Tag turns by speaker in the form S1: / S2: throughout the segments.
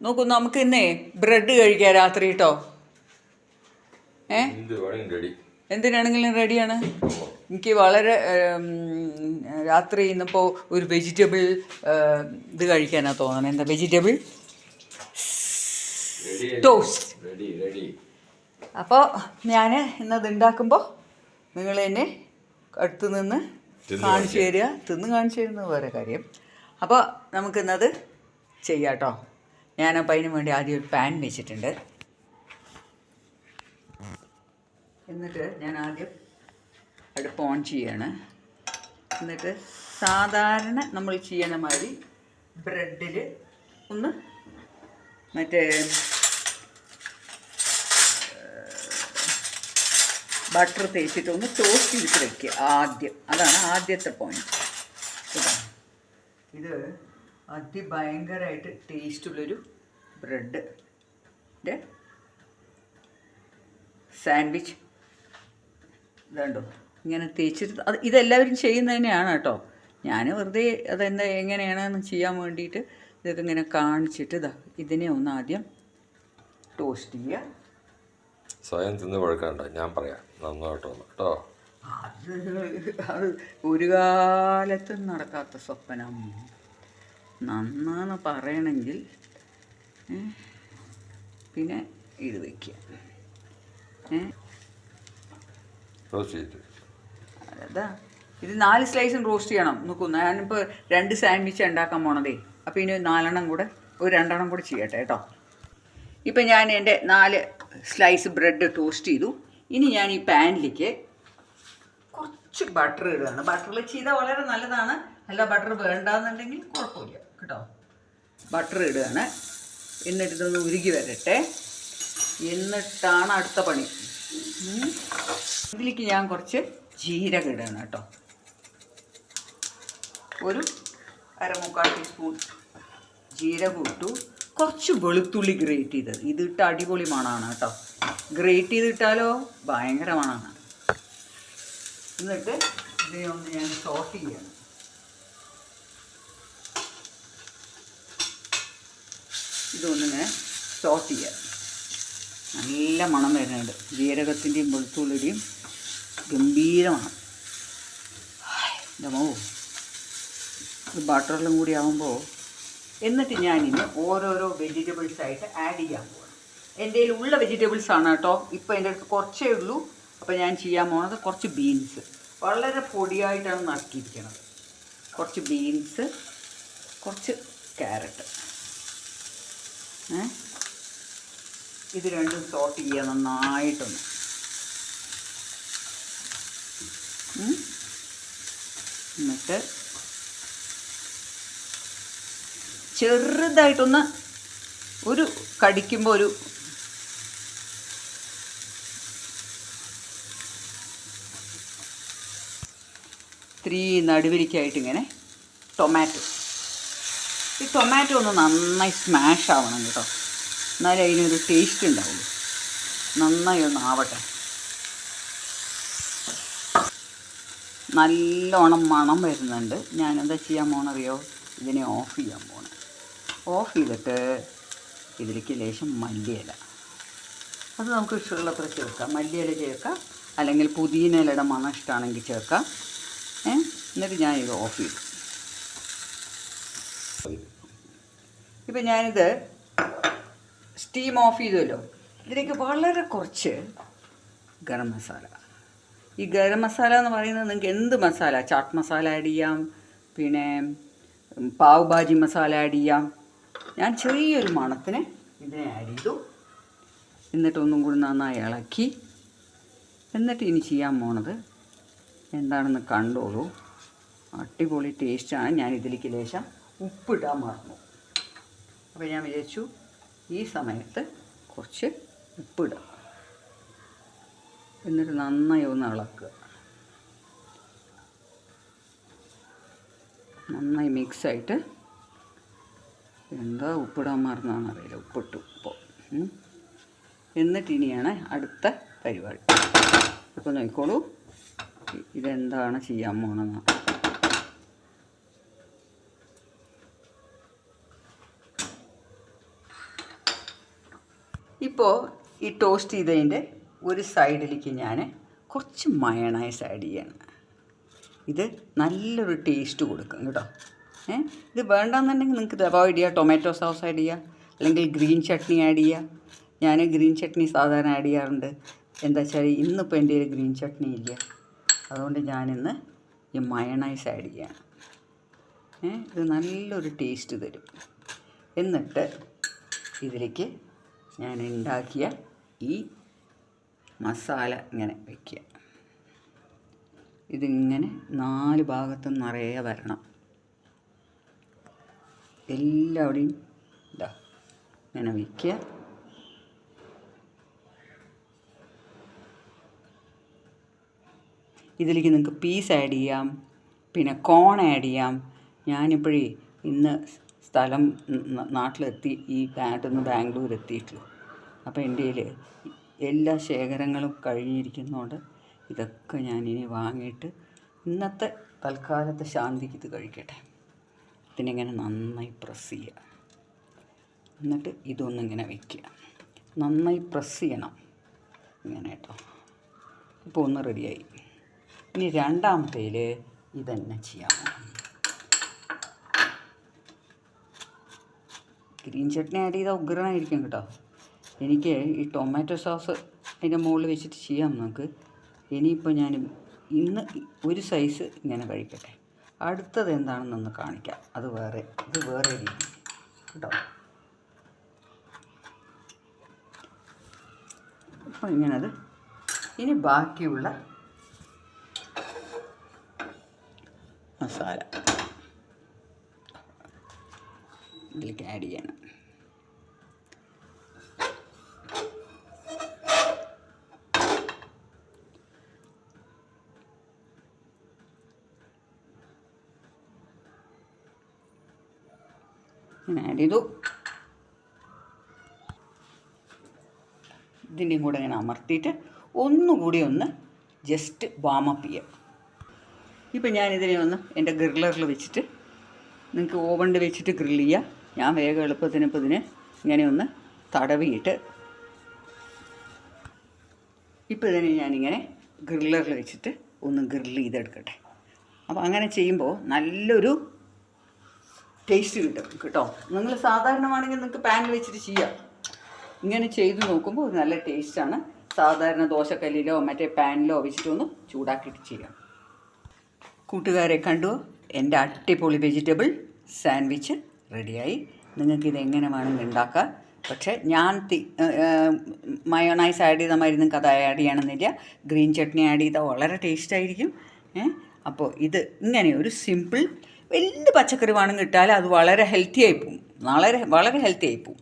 S1: നോക്കൂ നമുക്ക് ഇന്നേ ബ്രെഡ് കഴിക്കാം രാത്രി കേട്ടോ ഏ? എന്തിനാണെങ്കിലും റെഡിയാണ് എനിക്ക് വളരെ രാത്രി ഇന്നിപ്പോൾ ഒരു വെജിറ്റബിൾ ഇത് കഴിക്കാനാണ് തോന്നുന്നത് എന്താ വെജിറ്റബിൾ ടോസ്റ്റ് അപ്പോൾ ഞാൻ ഇന്നത് ഉണ്ടാക്കുമ്പോൾ നിങ്ങൾ എന്നെ അടുത്ത് നിന്ന് കാണിച്ചു തരിക. തിന്ന് കാണിച്ചു തരുന്നത് വേറെ കാര്യം. അപ്പോൾ നമുക്കിന്നത് ചെയ്യാം കേട്ടോ ഞാനപ്പോൾ അതിന് വേണ്ടി ആദ്യം ഒരു പാൻ വെച്ചിട്ടുണ്ട്. എന്നിട്ട് ഞാൻ ആദ്യം അടുപ്പ് ഓൺ ചെയ്യാണ്. എന്നിട്ട് സാധാരണ നമ്മൾ ചെയ്യണ മാതിരി ബ്രെഡിൽ ഒന്ന് മറ്റേ ബട്ടർ തേച്ചിട്ട് ഒന്ന് ടോസ്റ്റ് ചെയ്തിട്ട് വയ്ക്കുക ആദ്യം. അതാണ് ആദ്യത്തെ പോയിന്റ് ഇത്. അതിഭയങ്കരമായിട്ട് ടേസ്റ്റുള്ളൊരു ബ്രെഡ്. സാൻഡ്വിച്ച്. ഇതുണ്ടോ. ഇങ്ങനെ തേച്ചിട്ട് അത് ഇതെല്ലാവരും ചെയ്യുന്നത് തന്നെയാണ് കേട്ടോ. ഞാൻ വെറുതെ അതെന്താ എങ്ങനെയാണെന്ന് ചെയ്യാൻ വേണ്ടിയിട്ട് ഇതൊക്കെ ഇങ്ങനെ കാണിച്ചിട്ട് ഇതാ ഇതിനെ ഒന്ന് ആദ്യം ടോസ്റ്റ് ചെയ്യുക
S2: സ്വയം തിന്ന് പഴക്കണ്ട ഞാൻ പറയാം. നന്നായിട്ടോ കേട്ടോ.
S1: അത് അത് ഒരു കാലത്തും നടക്കാത്ത സ്വപ്നം. നന്നാന്ന് പറയണമെങ്കിൽ പിന്നെ ഇത് വയ്ക്കുക അതാ ഇത് നാല് സ്ലൈസും റോസ്റ്റ് ചെയ്യണം. നോക്കൂ ഞാനിപ്പോൾ രണ്ട് സാൻഡ്വിച്ച് ഉണ്ടാക്കാൻ പോണതേ. അപ്പോൾ ഇനി നാലെണ്ണം കൂടെ ഒരു രണ്ടെണ്ണം കൂടെ ചെയ്യട്ടെ കേട്ടോ. ഇപ്പം ഞാൻ എന്റെ നാല് സ്ലൈസ് ബ്രെഡ് ടോസ്റ്റ് ചെയ്തു. ഇനി ഞാൻ ഈ പാനിലേക്ക് കുറച്ച് ബട്ടർ ഇടുകയാണ്. ബട്ടറിൽ ചെയ്താൽ വളരെ നല്ലതാണ്. അല്ല ബട്ടർ വേണ്ടാന്നുണ്ടെങ്കിൽ കുഴപ്പമില്ല. കേട്ടോ? ബട്ടർ ഇടുകയാണ്. എന്നിട്ട് ഇതൊന്ന് ഉരുകി വരട്ടെ. എന്നിട്ടാണ് അടുത്ത പണി. ഇതിലേക്ക് ഞാൻ കുറച്ച് ജീരകം ഇടുകയാണ് കേട്ടോ. ഒരു അരമുക്കാൽ ടീസ്പൂൺ ജീരകം ഇട്ടു. കുറച്ച് വെളുത്തുള്ളി ഗ്രേറ്റ് ചെയ്തത്. ഇതിട്ട് അടിപൊളി മണമാണ് കേട്ടോ. ഗ്രേറ്റ് ചെയ്തിട്ടാലോ? ഭയങ്കര മണമാണ്. എന്നിട്ട് ഇതിനെ ഒന്ന് ഞാൻ സോട്ട് ചെയ്യണം ഇതൊന്ന് ഞാൻ സോട്ട് ചെയ്യുക. നല്ല മണം വരുന്നുണ്ട്. ജീരകത്തിന്റെയും വെളുത്തുള്ളിയുടെയും ഗംഭീര മണം. ഇതമോ ഇത് ബട്ടറിലും കൂടി ആകുമ്പോൾ എന്നിട്ട് ഞാനിന്ന് ഓരോരോ വെജിറ്റബിൾസ് ആയിട്ട് ആഡ് ചെയ്യാൻ പോകണം എന്റെ ഉള്ള വെജിറ്റബിൾസ് ആണ് കേട്ടോ. ഇപ്പോൾ എന്റെ അടുത്ത് കുറച്ചേ ഉള്ളൂ. അപ്പോൾ ഞാൻ ചെയ്യാൻ പോകുന്നത് കുറച്ച് ബീൻസ് വളരെ പൊടിയായിട്ടാണ് നറുക്കിയിരിക്കുന്നത് കുറച്ച് ബീൻസ് കുറച്ച് ക്യാരറ്റ് ഇത് രണ്ടും സോട്ട് ചെയ്യുക നന്നായിട്ടൊന്ന്. എന്നിട്ട് ചെറുതായിട്ടൊന്ന് ഒരു കടിക്കുമ്പോൾ ഒരു ത്രീ നടുവിരിക്കായിട്ട് ഇങ്ങനെ ടൊമാറ്റോ ഈ ടൊമാറ്റോ ഒന്ന് നന്നായി സ്മാഷ് ആവണം കേട്ടോ. എന്നാലേ അതിനൊരു ടേസ്റ്റ് ഉണ്ടാവുള്ളൂ. നന്നായി ഒന്ന് ആവട്ടെ. നല്ലോണം മണം വരുന്നുണ്ട്. ഞാനെന്താ ചെയ്യാൻ പോണറിയോ? ഇതിനെ ഓഫ് ചെയ്യാൻ പോണേ. ഓഫ് ചെയ്തിട്ട് ഇതിലേക്ക് ലേശം മല്ലിയില. അത് നമുക്ക് ഇഷ്ടമുള്ളത്ര ചേർക്കാം. മല്ലിയില ചേർക്കാം. അല്ലെങ്കിൽ പുതിയനയിലയുടെ മണം ഇഷ്ടമാണെങ്കിൽ ചേർക്കാം. എന്നിട്ട് ഞാൻ ഇത് ഓഫ് ചെയ്തു ഇപ്പം ഞാനിത് സ്റ്റീം ഓഫ് ചെയ്തല്ലോ ഇതിലേക്ക് വളരെ കുറച്ച് ഗരം മസാല. ഈ ഗരം മസാല എന്ന് പറയുന്നത് നിങ്ങൾക്ക് എന്ത് മസാല? ചാട്ട് മസാല ആഡ് ചെയ്യാം പിന്നെ പാവ് ഭാജി മസാല ആഡ് ചെയ്യാം. ഞാൻ ചെറിയൊരു മണത്തിന് ഇതിനെ ആഡ് ചെയ്തു. എന്നിട്ടൊന്നും കൂടി നന്നായി ഇളക്കി. എന്നിട്ട് ഇനി ചെയ്യാൻ പോണത് എന്താണെന്ന് കണ്ടോളൂ. അടിപൊളി ടേസ്റ്റാണ് ഞാൻ ഇതിലേക്ക് ലേശം ഉപ്പിടാൻ മറന്നു. അപ്പോൾ ഞാൻ വിചാരിച്ചു ഈ സമയത്ത് കുറച്ച് ഉപ്പിടുക എന്നിട്ട് നന്നായി ഒന്ന് ഇളക്കുക. നന്നായി മിക്സായിട്ട് എന്താ ഉപ്പിടാൻ മറന്നാണ് അറിയില്ല. ഉപ്പിട്ടു ഇപ്പോൾ. എന്നിട്ട് ഇനിയാണ് അടുത്ത പരിപാടി. ഇപ്പോൾ നോക്കിക്കോളൂ. ഇതെന്താണ് ചെയ്യാൻ പോണെന്ന് ഇപ്പോൾ ഈ ടോസ്റ്റ് ചെയ്തതിന്റെ ഒരു സൈഡിലേക്ക് ഞാൻ കുറച്ച് മയണൈസ് ആഡ് ചെയ്യണം. ഇത് നല്ലൊരു ടേസ്റ്റ് കൊടുക്കും കേട്ടോ. ഏ? ഇത് വേണ്ടാന്നുണ്ടെങ്കിൽ നിങ്ങൾക്ക് ഇത് അവോയ്ഡ് ചെയ്യുക ടൊമാറ്റോ സോസ് ആഡ് ചെയ്യുക അല്ലെങ്കിൽ ഗ്രീൻ ചട്നി ആഡ് ചെയ്യുക ഞാൻ ഗ്രീൻ ചട്നി സാധാരണ ആഡ് ചെയ്യാറുണ്ട്. എന്താ വെച്ചാൽ ഇന്നിപ്പോൾ എന്റെ കയ്യിൽ ഗ്രീൻ ചട്നി ഇല്ല. അതുകൊണ്ട് ഞാനിന്ന് ഈ മയണൈസ് ആഡ് ചെയ്യാണ്. ഇത് നല്ലൊരു ടേസ്റ്റ് തരും. എന്നിട്ട് ഇതിലേക്ക് ഞാൻ ഉണ്ടാക്കിയ ഈ മസാല ഇങ്ങനെ വയ്ക്കുക ഇതിങ്ങനെ നാല് ഭാഗത്തും നിറയെ വരണം. എല്ലാവിടെയും ഇതാ ഇങ്ങനെ വയ്ക്കുക ഇതിലേക്ക് നിങ്ങൾക്ക് പീസ് ആഡ് ചെയ്യാം പിന്നെ കോൺ ആഡ് ചെയ്യാം. ഞാനിപ്പോഴേ ഇന്ന് സ്ഥലം നാട്ടിലെത്തി ഈ കാട്ടിൽ നിന്ന് ബാംഗ്ലൂർ എത്തിയിട്ടുള്ളൂ അപ്പോൾ കയ്യിൽ എല്ലാ ശേഖരങ്ങളും കഴിഞ്ഞിരിക്കുന്നതുകൊണ്ട് ഇതൊക്കെ ഞാനിനി വാങ്ങിയിട്ട് ഇന്നത്തെ തൽക്കാലത്തെ ശാന്തിക്ക് ഇത് കഴിക്കട്ടെ. ഇതിനിങ്ങനെ നന്നായി പ്രസ് ചെയ്യുക എന്നിട്ട് ഇതൊന്നിങ്ങനെ വയ്ക്കുക നന്നായി പ്രസ് ചെയ്യണം. ഇങ്ങനെ കേട്ടോ ഇപ്പോൾ ഒന്ന് റെഡിയായി. ഇനി രണ്ടാമത്തേൽ ഇതന്നെ ചെയ്യാം. ഗ്രീൻ ചട്നി ആഡ് ചെയ്താൽ ഉഗ്രനായിരിക്കും കേട്ടോ. എനിക്ക് ഈ ടൊമാറ്റോ സോസ് അതിന്റെ മുകളിൽ വെച്ചിട്ട് ചെയ്യാം നമുക്ക്. ഇനിയിപ്പോൾ ഞാൻ ഇന്ന് ഒരു സൈസ് ഇങ്ങനെ കഴിക്കട്ടെ. അടുത്തത് എന്താണെന്നൊന്ന് കാണിക്കാം. അത് വേറെ ഇത് വേറെ രീതി കേട്ടോ. അപ്പോൾ ഇങ്ങനത്. ഇനി ബാക്കിയുള്ള മസാല. ഇതിലേക്ക് ആഡ് ചെയ്യണം. ഇങ്ങനെ ആഡ് ചെയ്തു. ഇതിന്റെയും കൂടെ ഇങ്ങനെ അമർത്തിയിട്ട് ഒന്നുകൂടി ഒന്ന് ജസ്റ്റ് വാമപ്പ് ചെയ്യാം. ഇപ്പം ഞാനിതിനെ ഒന്ന് എന്റെ ഗ്രില്ലറിൽ വെച്ചിട്ട് നിങ്ങൾക്ക് ഓവണിൽ വെച്ചിട്ട് ഗ്രില്ല് ചെയ്യാം. ഞാൻ വേഗം എളുപ്പത്തിന് ഇപ്പം ഇതിന് ഇങ്ങനെ ഒന്ന് തടവിയിട്ട് ഇപ്പോൾ ഇതിനെ ഞാനിങ്ങനെ ഗ്രില്ലറിൽ വെച്ചിട്ട് ഒന്ന് ഗ്രില്ല് ചെയ്തെടുക്കട്ടെ. അപ്പോൾ അങ്ങനെ ചെയ്യുമ്പോൾ നല്ലൊരു ടേസ്റ്റ് കിട്ടും കേട്ടോ. നിങ്ങൾ സാധാരണമാണെങ്കിൽ നിങ്ങൾക്ക് പാനിൽ വെച്ചിട്ട് ചെയ്യാം. ഇങ്ങനെ ചെയ്ത് നോക്കുമ്പോൾ നല്ല ടേസ്റ്റാണ് സാധാരണ ദോശക്കല്ലിലോ മറ്റേ പാനിലോ വെച്ചിട്ടൊന്ന് ചൂടാക്കിയിട്ട് ചെയ്യാം. കൂട്ടുകാരെ കണ്ടു? എന്റെ അടിപൊളി വെജിറ്റബിൾ സാൻഡ്വിച്ച് റെഡിയായി. നിങ്ങൾക്കിത് എങ്ങനെ വേണമെങ്കിൽ ഉണ്ടാക്കാം പക്ഷേ ഞാൻ തി മയോണൈസ് ആഡ് ചെയ്ത നിങ്ങൾക്ക് അത് ആഡ് ചെയ്യണമെന്നില്ല. ഗ്രീൻ ചട്നി ആഡ് ചെയ്താൽ വളരെ ടേസ്റ്റ് ആയിരിക്കും. അപ്പോൾ ഇത് ഇങ്ങനെ ഒരു സിമ്പിൾ വലിയ പച്ചക്കറി വേണം കിട്ടാൽ അത് വളരെ ഹെൽത്തി ആയി പോവും വളരെ വളരെ ഹെൽത്തി ആയി പോവും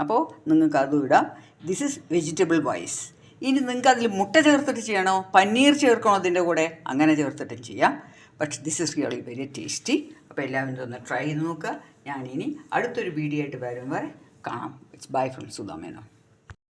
S1: അപ്പോൾ നിങ്ങൾക്ക് അതും ഇടാം. ദിസ് ഇസ് വെജിറ്റബിൾ വൈസ് ഇനി നിങ്ങൾക്ക് അതിൽ മുട്ട ചേർത്തിട്ട് ചെയ്യണോ? പനീർ ചേർക്കണോ അതിന്റെ കൂടെ? അങ്ങനെ ചേർത്തിട്ടും ചെയ്യാം. But this is really very tasty അപ്പോൾ എല്ലാവരും ഒന്ന് ട്രൈ ചെയ്ത് നോക്കുക. ഞാനിനി അടുത്തൊരു വീഡിയോ ആയിട്ട് വരും വരെ കാണാം ഇറ്റ്സ് ബൈ ഫ്രം സുധാമേനോ